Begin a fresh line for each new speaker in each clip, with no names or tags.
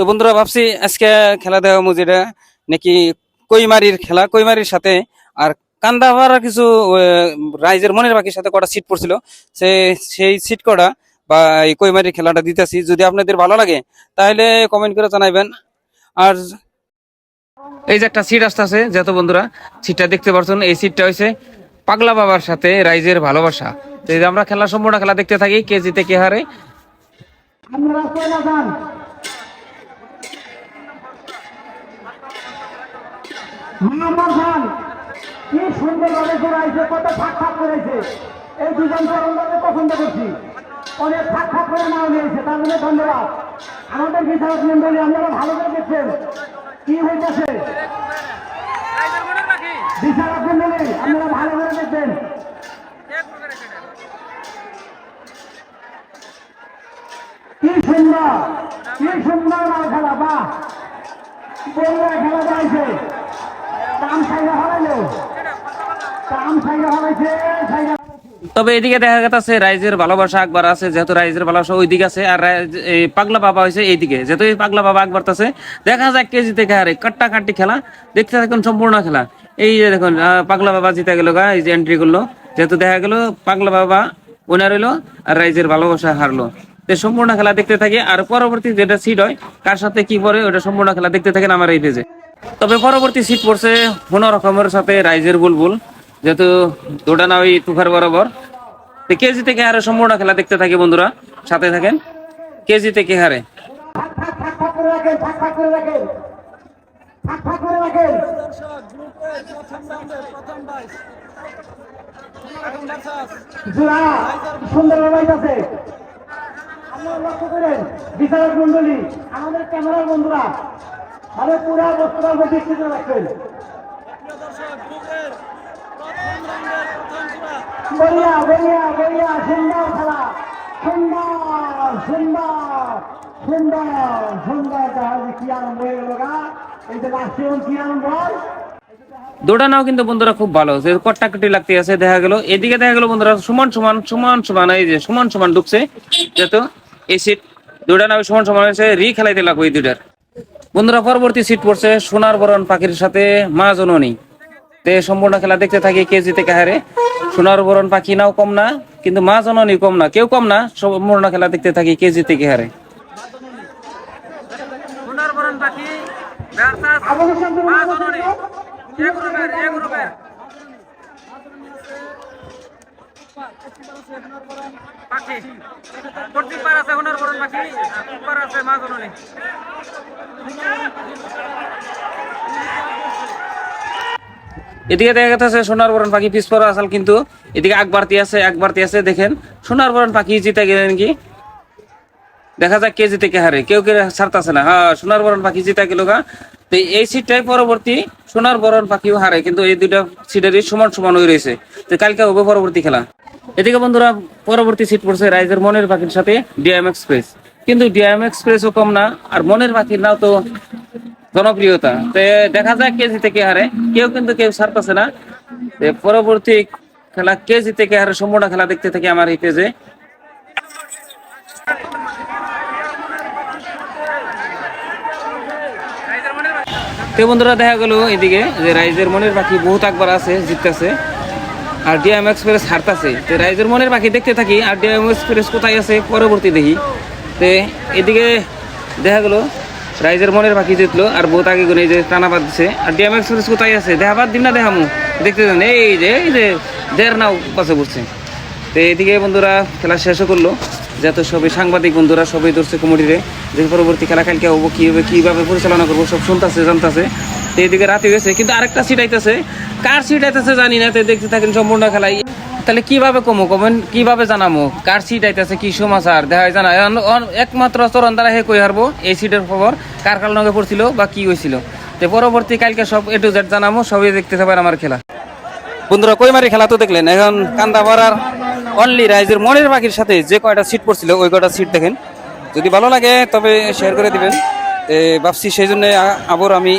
তো বন্ধুরা, ভাবছি আজকে খেলা দেওয়া মুজিরা নাকি কইমারির খেলা কইমারির সাথে, আর কান্দাভার কিছু রাইজের মনের বাকির সাথে কটা সিট পড়ছিল, সে, সেই সিট কটা বা এই কইমারির খেলাটা দিতেছি। যদি আপনাদের ভালো লাগে, তাহলে কমেন্ট করে জানাইবেন। আর এই যে একটা সিট আসতেছে, যত বন্ধুরা সিটটা দেখতে পারছেন, এই সিটটা হয়েছে পাগলা বাবার সাথে রাইজের ভালোবাসা। তো আমরা খেলা, সম্পূর্ণ খেলা দেখতে থাকি, কে জিতে, কে হারে।
মোহাম্মদ খান কি সুন্দর ভাবে ঘুরাইছে কত ফাঁক ফাঁক করেছে। এই দুজন তরুণকে পছন্দ করছি। অনেক ফাঁক ফাঁক করে নাও নিয়েছে, তার জন্য ধন্যবাদ। আমাদের বিচারক মন্ডলী, আপনারা ভালো করে দেখছেন। কি হইতেছে? বিচারক মন্ডলী, আপনারা ভালো করে দেখবেন। কি সুন্দর কি সুন্দর মাল খেলা, বাহ। বন্ধুরা, খেলা যাইছে
তবে এদিকে দেখা গেছে রাইজের ভালোবাসা আকবার আছে, যেহেতু রাইজের ভালোবাসা ওইদিকে আছে, আর পাগলা বাবা হয়েছে এইদিকে। যেহেতু এই পাগলা বাবা আকবার আছে দেখা যায় কে জিতে হারে। কাট্টা কাট্টি খেলা, দেখতে থাকুন সম্পূর্ণ খেলা। এই যে দেখুন পাগলা বাবা জিতে গেল গা, এই যে এন্ট্রি করল। যেহেতু দেখা গেল, পাগলা বাবা উনার হইল, আর রাইজের ভালোবাসা হারলো। সম্পূর্ণ খেলা দেখতে থাকি, আর পরবর্তী যেটা সিট হয়, কার সাথে কি পরে, ওটা সম্পূর্ণ খেলা দেখতে থাকেন আমার এই পেজে তবে পরবর্তী সিট পড়ছে কোনো রকমের সাথে রাইজের বুলবুল, যেহেতু দৌড়ানা ওই তুখার বরাবর। তো কেজি থেকে হারে সম্পূর্ণ খেলা দেখতে থাকি বন্ধুরা, সাথে থাকেন কেজি থেকে হারে।
লক্ষ্য করেন, বিচারক মন্ডলী, আমাদের ক্যামেরার বন্ধুরা তাহলে পুরা বস্তুরা দৃষ্টিতে রাখবেন। বলিয়া বলিয়া বলিয়া সুন্দর খেলা। সুন্দর সুন্দর সুন্দর সুন্দর তাহলে কি আরম্ভ হয়ে গেল গা? এই যে কি আরম্ভ
দৌড়ানাও কিন্তু বন্ধুরা, খুব ভালো। যে কট্টাকটি লাগতে আছে, দেখা গেল। এদিকে দেখা গেল বন্ধুরা, সমান সমান সমান সমান, এই যে সমান সমান ঢুকছে যেহেতু এই সিট দৌড়ানাও সমান সমান হয়েছে, রি খেলাইতে লাগবে এই দুইটার। বন্ধুরা, পরবর্তী সিট পড়ছে সোনার বরণ পাখির সাথে মা জননী। তে সম্পূর্ণ খেলা দেখতে থাকি কে জিতে কে হারে। সোনার বরণ পাখি নাও কম না, কিন্তু মা জননী কম না। কেউ কম না, সম্পূর্ণ খেলা দেখতে থাকি কে জিতে কে হারে। সোনার পাখি
মা জননী।
পাখি। আছে সোনার বরণ পাখি প্রত্যেকবার আছে মা জননী। এদিকে দেখা যাচ্ছে সোনার বরণ পাখি পিস পড়া আসাল কিন্তু। এদিকে এক বাড়তি আছে এক বাড়তি আছে, দেখেন। সোনার বরণ পাখি জিতে গেলেন কি? দেখা যাক কে জিতে কে হারে। কেউ কেউ ছাড়তাছে না। হ্যাঁ সোনার বরণ পাখি জিতা গেল গা। তো এই সিটটাই পরবর্তী সোনার বরণ পাখিও হারে, কিন্তু এই দুইটা সিটেরই সমান সমান হয়ে রয়েছে। তো কালকে হবে পরবর্তী খেলা। এদিকে বন্ধুরা, পরবর্তী সিট পড়ছে রাইজের মনের পাখির সাথে ডিএম এক্সপ্রেস কিন্তু ডিএম এক্সপ্রেসও কম না, আর মনের পাখির নাও তো জনপ্রিয়তা। তো দেখা যায় কে জিতে কে হারে। কেউ কিন্তু কেউ ছাড়তেছে না। পরবর্তী খেলা কে জিতে কে হারে সম্পূর্ণ খেলা দেখতে থাকি আমার এই পেজে। বন্ধুরা, দেখা গেল এদিকে যে রাইজের মনের পাখি বহুত একবার আছে, জিততেছে। আর ডিএম এক্সপ্রেস হারতাছে। তো রাইজের মনের পাখি দেখতে থাকি, আর ডিএম এক্সপ্রেস কোথায় আছে, পরবর্তী দেখি। তো এদিকে দেখা গেল, রাইজের মনের পাখি জিতলো আর বহুত আগে গুনে যে টানাবাদ দিছে। আর ডিএম এক্সপ্রেস কোথায় আছে? দেখাবাদ দিন না দেখামু দেখতে যান। এই যে এই যে, দেড় নাও পাশে বসছে তো এদিকে বন্ধুরা, খেলা শেষও করল। যত সবই সাংবাদিক বন্ধুরা সবই ধরছে কমিটিরে যে পরবর্তী খেলা কালকে হব, কী হবে, কীভাবে পরিচালনা করব, সব শুনতেছে, জানতেছে। তো এদিকে রাতে গেছে, কিন্তু আরেকটা সিট আইতেছে। কার সিট আইতেছে জানি না। তো দেখতে থাকেন সম্পূর্ণ খেলাই। তাহলে কীভাবে কমো? কমেন, কীভাবে জানামো? কার সিট আইতেছে, কি সমাচার? দেখা জানা একমাত্র চরণ দ্বারা হে কই হারবো? এই সিটের খবর কার কার লগে পড়ছিল বা কি হয়েছিল তো পরবর্তী কালকে সব এ টু জেড জানামো, সবই দেখতে থাকবেন আমার খেলা। বন্ধুরা কইমারি খেলা তো দেখলেন? এখন কান্দা ভরার অনলি রাইজের মনের পাখির সাথে যে কয়টা সিট পড়ছিল, ওই কয়টা সিট দেখেন। যদি ভালো লাগে, তবে শেয়ার করে দিবেন। ভাবছি সেই জন্য আবার আমি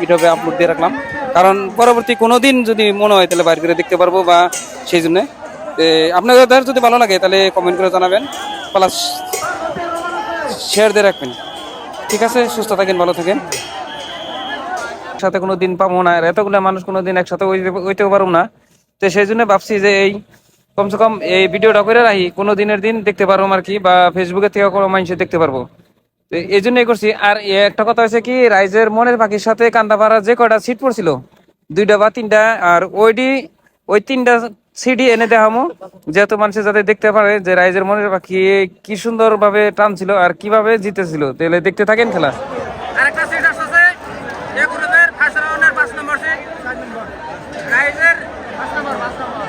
ইউটিউবে আপলোড দিয়ে রাখলাম। কারণ পরবর্তী কোনো দিন যদি মনে হয় তাহলে বাইর করে দেখতে পারব বা সেই জন্যে। আপনাদের যদি ভালো লাগে তাহলে কমেন্ট করে জানাবেন। প্লাস শেয়ার দিয়ে রাখবেন। ঠিক আছে? সুস্থ থাকেন, ভালো থাকেন। সাথে কোনো দিন পাবো না। আর এতগুলো মানুষ কোনো দিন একসাথে হইতেও পারব না। তো সেই জন্য ভাবছি যে এই কমসে কম এই ভিডিওটা করে রাখি। কোনো দিনের দিন দেখতে পারব আর কি বা ফেসবুকে থেকে কোনো মানুষ দেখতে পারব। এই জন্যই করছি। আর একটা কথা হয়েছে কি, রাইজের মনের পাখির সাথে কান্দাপাড়া যে কয়টা সিট পড়ছিল, দুইটা বা তিনটা, আর ওইডি, ওই তিনটা সিডি এনে দেখামো যেহেতু মানুষের যাতে দেখতে পারে যে রাইজের মনের পাখি কি সুন্দর ভাবে টানছিল আর কীভাবে জিতেছিল। তাহলে দেখতে থাকেন খেলা আরেকটা সিট আসছে এ গ্রুপের ফার্স্ট রাউন্ডের পাঁচ নম্বর সিট রাইজের পাঁচ নম্বর পাঁচ নম্বর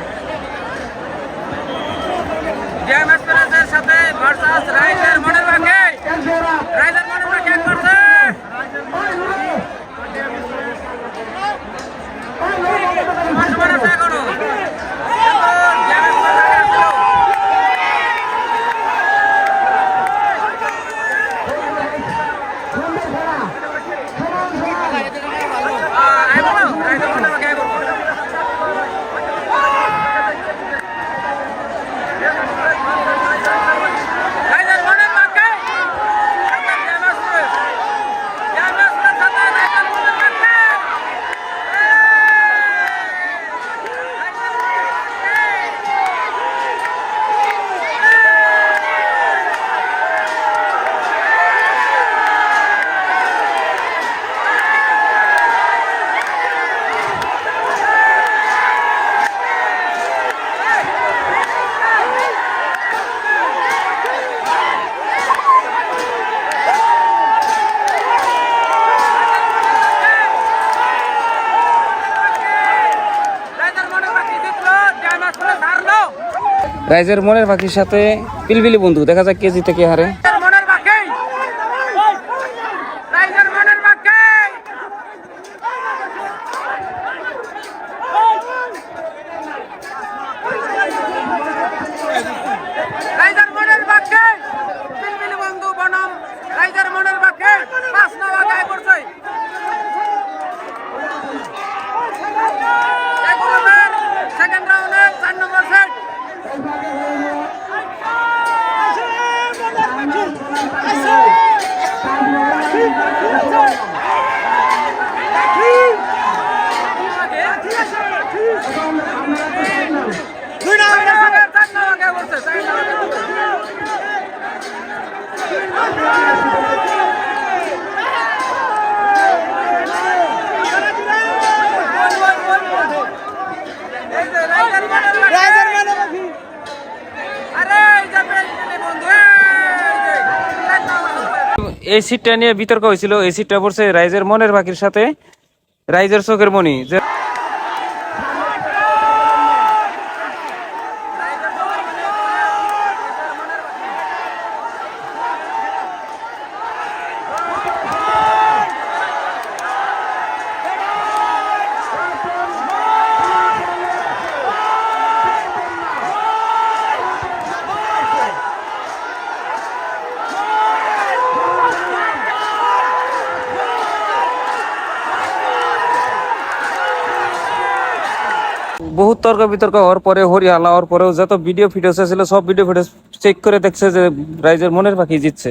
ডিএম এক্সপ্রেসের সাথে ভার্সাস রাইজের মনের পাখি রাইজের মনের পাখি এক করছে সমান সমান আছে এখনও কিন্তু DM express আগে আসলো। আহ, আই বলো, রাইজের মনের পাখি আই বলো। রাইজের মনের পাখি সাথে DM express। DM express সাথে রাইজের মনের পাখি। রাইজের মনের পাখি জিতলো DM express হারলো রাইজের মনের পাখির সাথে পিলবিলি বন্ধু দেখা যাক কে জিতে কে হারে মনের পাখি রাইজের মনের পাখি রাইজের মনের পাখি পিলবিলি বন্ধু বনম রাইজের মনের পাখি পাঁচ নাম্বার গায়ে করছে সেকেন্ড রাউন্ডে চার নম্বর সেট দুই নম্বর চার নম্বর গায়ে করছে চার নম্বর এই সিটটা নিয়ে বিতর্ক হয়েছিল। এই সিটটা পড়ছে রাইজের মনের বাকির সাথে। রাইজের চোখের মনি যে বহুত তর্ক বিতর্ক হওয়ার পরে, হরিয়ালা হওয়ার পরেও যত ভিডিও ফিডিও ছিল সব ভিডিও ফিডিও চেক করে দেখছে যে রাইজের মনের পাখি জিতছে।